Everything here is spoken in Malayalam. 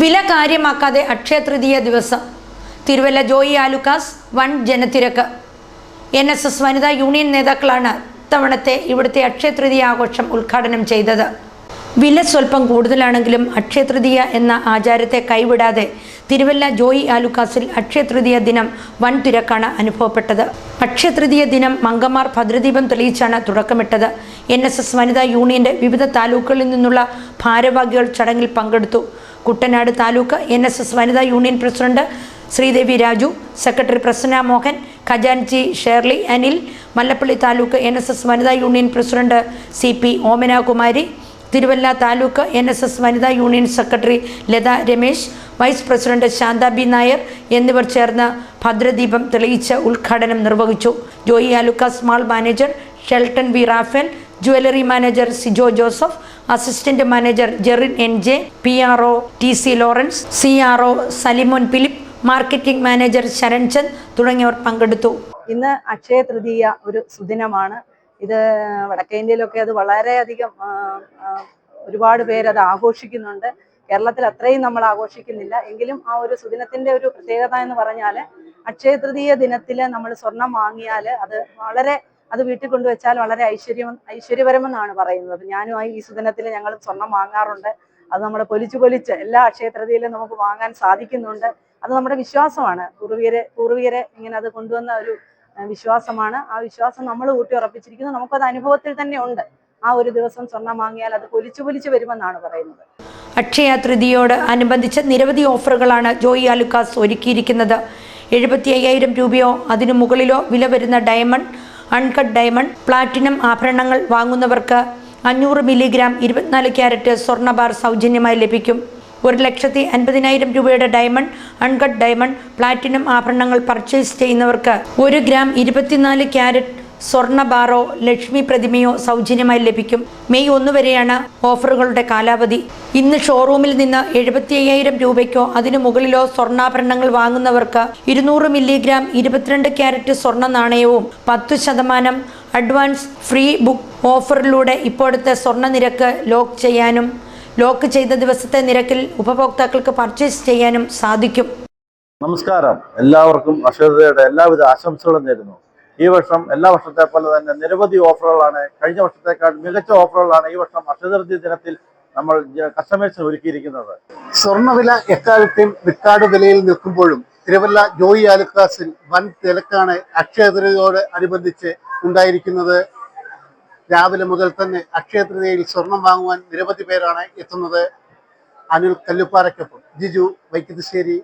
വില കാര്യമാക്കാതെ അക്ഷയ തൃതീയ ദിവസം. തിരുവല്ല ജോയി ആലുക്കാസ് വൺ ജനത്തിരക്ക്. എൻ എസ് എസ് വനിതാ യൂണിയൻ നേതാക്കളാണ് ഇത്തവണത്തെ ഇവിടുത്തെ അക്ഷയ തൃതീയ ആഘോഷം ഉദ്ഘാടനം ചെയ്തത്. വില സ്വല്പം കൂടുതലാണെങ്കിലും അക്ഷയ തൃതീയ എന്ന ആചാരത്തെ കൈവിടാതെ തിരുവല്ല ജോയി ആലുക്കാസിൽ അക്ഷയ തൃതീയ ദിനം വൻ തിരക്കാണ് അനുഭവപ്പെട്ടത്. അക്ഷയ തൃതീയ ദിനം മങ്കമാർ ഭദ്രദീപം തെളിയിച്ചാണ് തുടക്കമിട്ടത്. എൻ എസ് എസ് വനിതാ യൂണിയന്റെ വിവിധ താലൂക്കുകളിൽ നിന്നുള്ള ഭാരവാഹികൾ ചടങ്ങിൽ പങ്കെടുത്തു. Kuttanad taluk N S S വനിതാ union president Sreedevi Raju secretary Prasanna Mohan ഖജാൻജി Shirley Anil Mallappally taluk N S S വനിതാ union president C P Omanakumari Thiruvalla taluk N S S വനിതാ union secretary Latha Ramesh vice president Shanthabi Nair എന്നിവർ ചേർന്ന് ഭദ്രദീപം തെളിയിച്ച് ഉദ്ഘാടനം നിർവഹിച്ചു. Joy Alukkas small manager Shelton V Raphael jewellery manager Sijo Joseph assistant manager Jerin N J P R O T C Lawrence C R O Salimon Philip marketing manager Saranchand തുടങ്ങിയവർ പങ്കെടുത്തു. ഇന്ന് അക്ഷയ തൃതീയ ഒരു സുദിനമാണ്. ഇത് വടക്കേ ഇന്ത്യയിലൊക്കെ അത് വളരെയധികം ഒരുപാട് പേര് അത് ആഘോഷിക്കുന്നുണ്ട്. കേരളത്തിൽ അത്രയും നമ്മൾ ആഘോഷിക്കുന്നില്ല. എങ്കിലും ആ ഒരു സുദിനത്തിന്റെ ഒരു പ്രത്യേകത എന്ന് പറഞ്ഞാൽ അക്ഷയ തൃതീയ ദിനത്തിൽ നമ്മൾ സ്വർണം വാങ്ങിയാൽ അത് വളരെ അത് വീട്ടിൽ കൊണ്ടുവച്ചാൽ വളരെ ഐശ്വര്യം ഐശ്വര്യപരമെന്നാണ് പറയുന്നത്. ഞാനും ഈ സുദിനത്തിൽ ഞങ്ങൾ സ്വർണം വാങ്ങാറുണ്ട്. അത് നമ്മൾ പൊലിച്ചു പൊലിച്ച് എല്ലാ അക്ഷയ നമുക്ക് വാങ്ങാൻ സാധിക്കുന്നുണ്ട്. അത് നമ്മുടെ വിശ്വാസമാണ്. പൂർവികരെ പൂർവികരെ ഇങ്ങനെ അത് കൊണ്ടുവന്ന ഒരു വിശ്വാസമാണ്. ആ വിശ്വാസം നമ്മൾ ഊട്ടി ഉറപ്പിച്ചിരിക്കുന്നു. നമുക്കത് അനുഭവത്തിൽ തന്നെ ഉണ്ട്. ആ ഒരു ദിവസം സ്വർണം വാങ്ങിയാൽ അത് പൊലിച്ചു പൊലിച്ചു വരുമെന്നാണ് പറയുന്നത്. അക്ഷയ തൃതിയോട് അനുബന്ധിച്ച് നിരവധി ഓഫറുകളാണ് ജോയി ആലുക്കാസ് ഒരുക്കിയിരിക്കുന്നത്. എഴുപത്തി അയ്യായിരം രൂപയോ അതിനു മുകളിലോ വില വരുന്ന ഡയമണ്ട് അൺകട്ട് ഡയമണ്ട് പ്ലാറ്റിനം ആഭരണങ്ങൾ വാങ്ങുന്നവർക്ക് അഞ്ഞൂറ് മില്ലിഗ്രാം ഇരുപത്തിനാല് ക്യാരറ്റ് സ്വർണ ബാർ സൗജന്യമായി ലഭിക്കും. ഒരു ലക്ഷത്തി അൻപതിനായിരം രൂപയുടെ ഡയമണ്ട് അൺകട്ട് ഡയമണ്ട് പ്ലാറ്റിനം ആഭരണങ്ങൾ പർച്ചേസ് ചെയ്യുന്നവർക്ക് ഒരു ഗ്രാം ഇരുപത്തിനാല് ക്യാരറ്റ് സ്വർണ ബാറോ ലക്ഷ്മി പ്രതിമയോ സൗജന്യമായി ലഭിക്കും. മെയ് ഒന്ന് വരെയാണ് ഓഫറുകളുടെ കാലാവധി. ഇന്ന് ഷോറൂമിൽ നിന്ന് എഴുപത്തി അയ്യായിരം രൂപയ്ക്കോ അതിനു മുകളിലോ സ്വർണാഭരണങ്ങൾ വാങ്ങുന്നവർക്ക് ഇരുന്നൂറ് മില്ലിഗ്രാം ഇരുപത്തിരണ്ട് ക്യാരറ്റ് സ്വർണ നാണയവും പത്ത് ശതമാനം അഡ്വാൻസ് ഫ്രീ ബുക്ക് ഓഫറിലൂടെ ഇപ്പോഴത്തെ സ്വർണ നിരക്ക് ലോക്ക് ചെയ്യാനും ലോക്ക് ചെയ്ത ദിവസത്തെ നിരക്കിൽ ഉപഭോക്താക്കൾക്ക് പർച്ചേസ് ചെയ്യാനും സാധിക്കും. നമസ്കാരം. എല്ലാവർക്കും അക്ഷരതയുടെ എല്ലാവിധ ആശംസകളും നേരുന്നു. ഈ വർഷം എല്ലാ വർഷത്തെ പോലെ തന്നെ നിരവധി ഓഫറുകളാണ്. കഴിഞ്ഞ വർഷത്തേക്കാൾ മികച്ച ഓഫറുകളാണ് ഈ വർഷം അക്ഷരതൃതി ദിനത്തിൽ നമ്മൾ കസ്റ്റമേഴ്സിന് ഒരുക്കിയിരിക്കുന്നത്. സ്വർണവില എക്കാലത്തെയും വിക്കാട് വിലയിൽ നിൽക്കുമ്പോഴും തിരുവല്ല ജോയി ആലുക്കാസിൽ വൻ തിരക്കാണ് അക്ഷയതൃതിയോട് അനുബന്ധിച്ച് ഉണ്ടായിരിക്കുന്നത്. രാവിലെ മുതൽ തന്നെ അക്ഷയതൃതയിൽ സ്വർണം വാങ്ങുവാൻ നിരവധി പേരാണ് എത്തുന്നത്. അനിൽ കല്ലുപ്പാറയ്ക്കൊപ്പം. ജിജു വൈക്കത്തശ്ശേരി